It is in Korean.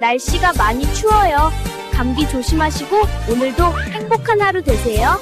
날씨가 많이 추워요. 감기 조심하시고 오늘도 행복한 하루 되세요.